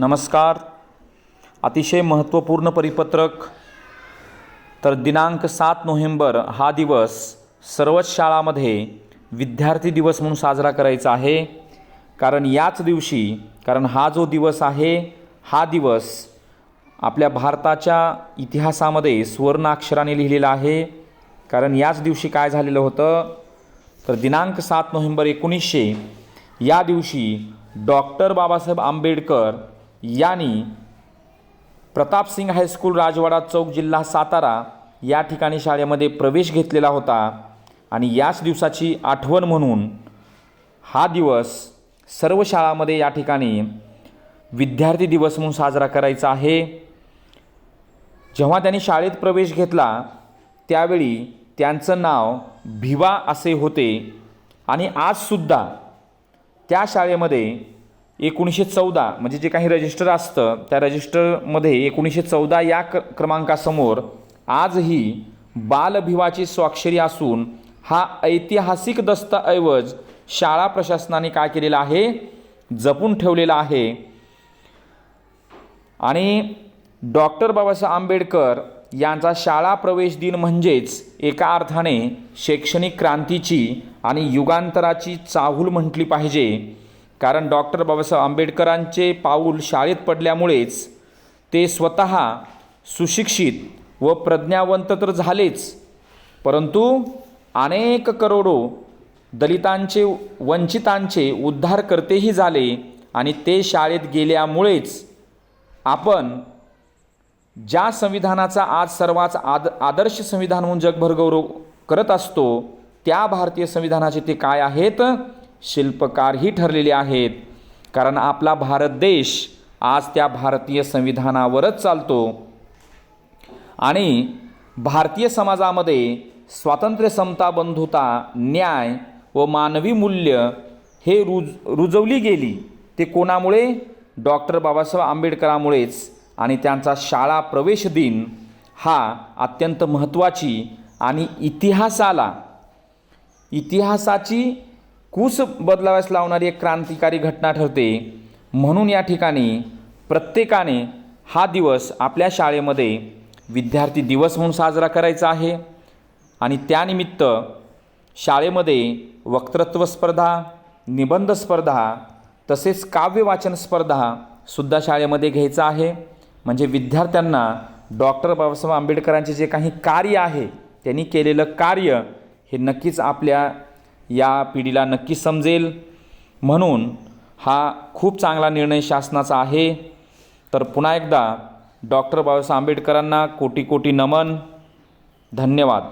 नमस्कार. अतिशय महत्त्वपूर्ण परिपत्रक. तर दिनांक सात नोव्हेंबर हा दिवस सर्वच शाळामध्ये विद्यार्थी दिवस म्हणून साजरा करायचा आहे. कारण याच दिवशी कारण हा जो दिवस आहे हा दिवस आपल्या भारताच्या इतिहासामध्ये सुवर्णाक्षराने लिहिलेला आहे. कारण याच दिवशी काय झालेलं होतं? तर दिनांक सात नोव्हेंबर एकोणीसशे या दिवशी डॉक्टर बाबासाहेब आंबेडकर यांनी प्रतापसिंग हायस्कूल राजवाडा चौक जिल्हा सातारा या ठिकाणी शाळेमध्ये प्रवेश घेतलेला होता. आणि याच दिवसाची आठवण म्हणून हा दिवस सर्व शाळामध्ये या ठिकाणी विद्यार्थी दिवस म्हणून साजरा करायचा आहे. जेव्हा त्यांनी शाळेत प्रवेश घेतला त्यावेळी त्यांचं नाव भिवा असे होते. आणि आजसुद्धा त्या शाळेमध्ये एकोणीसशे चौदा म्हणजे जे काही रजिस्टर असतं त्या रजिस्टरमध्ये एकोणीसशे चौदा या क क्रमांकासमोर आजही बालभिवाची स्वाक्षरी असून हा ऐतिहासिक दस्तऐवज शाळा प्रशासनाने काय केलेला आहे? जपून ठेवलेला आहे. आणि डॉक्टर बाबासाहेब आंबेडकर यांचा शाळा प्रवेश दिन म्हणजेच एका अर्थाने शैक्षणिक क्रांतीची आणि युगांतराची चाहूल म्हटली पाहिजे. कारण डॉक्टर बाबासाहेब आंबेडकरांचे पाऊल शाळेत पडल्यामुळेच ते स्वतः सुशिक्षित व प्रज्ञावंत तर झालेच. परंतु अनेक करोडो दलितांचे वंचितांचे उद्धारकर्तेही झाले आणि ते शाळेत गेल्यामुळेच आपण ज्या संविधानाचा आज सर्वाच आद आदर्श संविधान म्हणून जगभर गौरव करत असतो त्या भारतीय संविधानाचे ते काय आहेत? शिल्पकारही ठरलेले आहेत. कारण आपला भारत देश आज त्या भारतीय संविधानावरच चालतो. आणि भारतीय समाजामध्ये स्वातंत्र्य समता बंधुता न्याय व मानवी मूल्य हे रुज रुजवली गेली. ते कोणामुळे? डॉक्टर बाबासाहेब आंबेडकरामुळेच. आणि त्यांचा शाळा प्रवेश दिन हा अत्यंत महत्त्वाची आणि इतिहासाला इतिहासाची कूस बदलाव्यास लावणारी एक क्रांतिकारी घटना ठरते. म्हणून या ठिकाणी प्रत्येकाने हा दिवस आपल्या शाळेमध्ये विद्यार्थी दिवस म्हणून साजरा करायचा आहे. आणि त्यानिमित्त शाळेमध्ये वक्तृत्व स्पर्धा निबंध स्पर्धा तसेच काव्यवाचन स्पर्धासुद्धा स्पर्धा सुद्धा शाळेमध्ये घ्यायचा आहे. म्हणजे विद्यार्थ्यांना डॉक्टर बाबासाहेब आंबेडकरांचे जे काही कार्य आहे त्यांनी केलेलं कार्य हे नक्कीच आपल्या या पिढीला नक्की समजेल. म्हणून हा खूप चांगला निर्णय शासनाचा आहे. तर पुन्हा एकदा डॉक्टर बाबासाहेब आंबेडकरांना कोटी कोटी नमन. धन्यवाद.